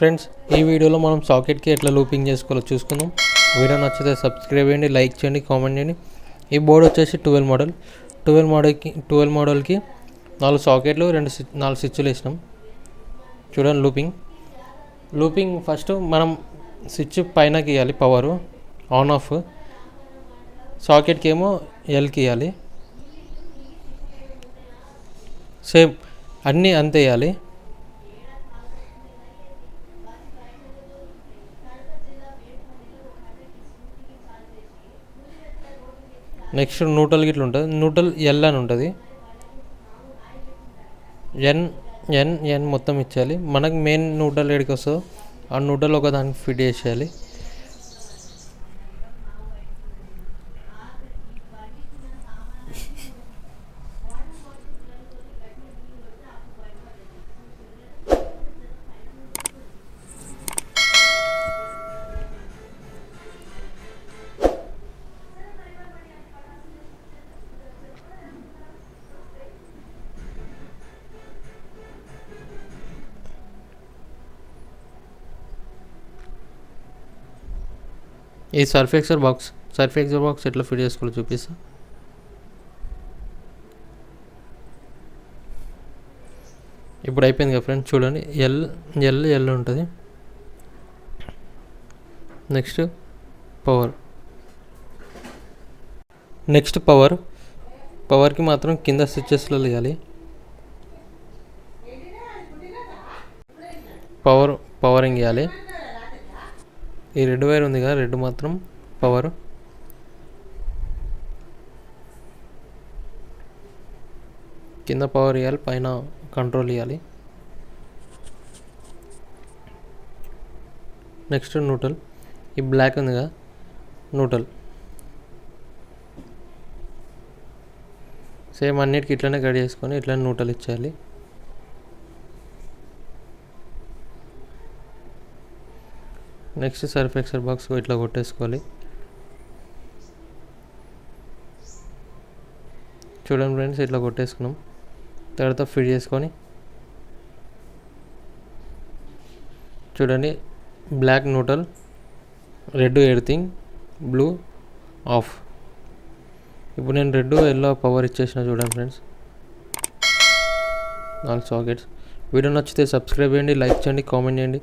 Friends ఈ వీడియోలో మనం సాకెట్కి ఎట్లా లూపింగ్ చేసుకోవాలో చూసుకుందాం. వీడియో నచ్చితే సబ్స్క్రైబ్ చేయండి లైక్ చేయండి కామెంట్ చేయండి. ఈ బోర్డు వచ్చేసి ట్వెల్వ్ మోడల్. ట్వెల్వ్ మోడల్కి ట్వెల్వ్ మోడల్కి నాలుగు సాకెట్లు రెండు నాలుగు స్విచ్లు వేసినాం. చూడండి లూపింగ్. లూపింగ్ ఫస్ట్ మనం స్విచ్ పైనకి ఇవ్వాలి పవరు ఆన్ ఆఫ్. సాకెట్కి ఏమో ఎల్కి ఇవ్వాలి సేమ్ అన్నీ అంతే వేయాలి. నెక్స్ట్ నూటల్ గిట్ల ఉంటుంది. నూటల్ ఎల్ అని ఉంటుంది. ఎన్ ఎన్ ఎన్ మొత్తం ఇచ్చేయాలి. మనకు మెయిన్ న్యూట్రల్ ఎక్కడికి వస్తుందో ఆ న్యూట్రల్ ఒక దానికి ఫిట్ చేసేయాలి. ఈ surface box surface box ఎట్లా ఫిట్ చేసుకోవాలో చూపిస్తా. ఇప్పుడు అయిపోయింది కదా ఫ్రెండ్స్ చూడండి. ఎల్ ఎల్ ఎల్ ఉంటుంది. నెక్స్ట్ పవర్ నెక్స్ట్ పవర్ పవర్కి మాత్రం కింద స్విచ్చెస్లో వేయాలి పవర్ పవరింగ్ వేయాలి ఈ రెడ్ వైర్ ఉంది కదా రెడ్ మాత్రం పవర్. కింద పవర్ ఇవ్వాలి పైన కంట్రోల్ ఇవ్వాలి నెక్స్ట్ న్యూటల్ ఈ బ్లాక్ ఉంది కదా న్యూటల్ సేమ్ అన్నిటికి ఇట్లనే కట్ చేసుకొని ఇట్లనే న్యూటల్ ఇచ్చేయాలి. నెక్స్ట్ సర్ఫ్ ఎక్సర్ బాక్స్ ఇట్లా కొట్టేసుకోవాలి. చూడండి ఫ్రెండ్స్ ఇట్లా కొట్టేసుకున్నాం. తర్వాత ఫిట్ చేసుకొని చూడండి black neutral red earthing blue off. ఇప్పుడు నేను రెడ్ ఎల్లో పవర్ ఇచ్చేసిన చూడండి ఫ్రెండ్స్. నాలుగు సాకెట్స్. వీడియో నచ్చితే సబ్స్క్రైబ్ చేయండి లైక్ చేయండి కామెంట్ చేయండి.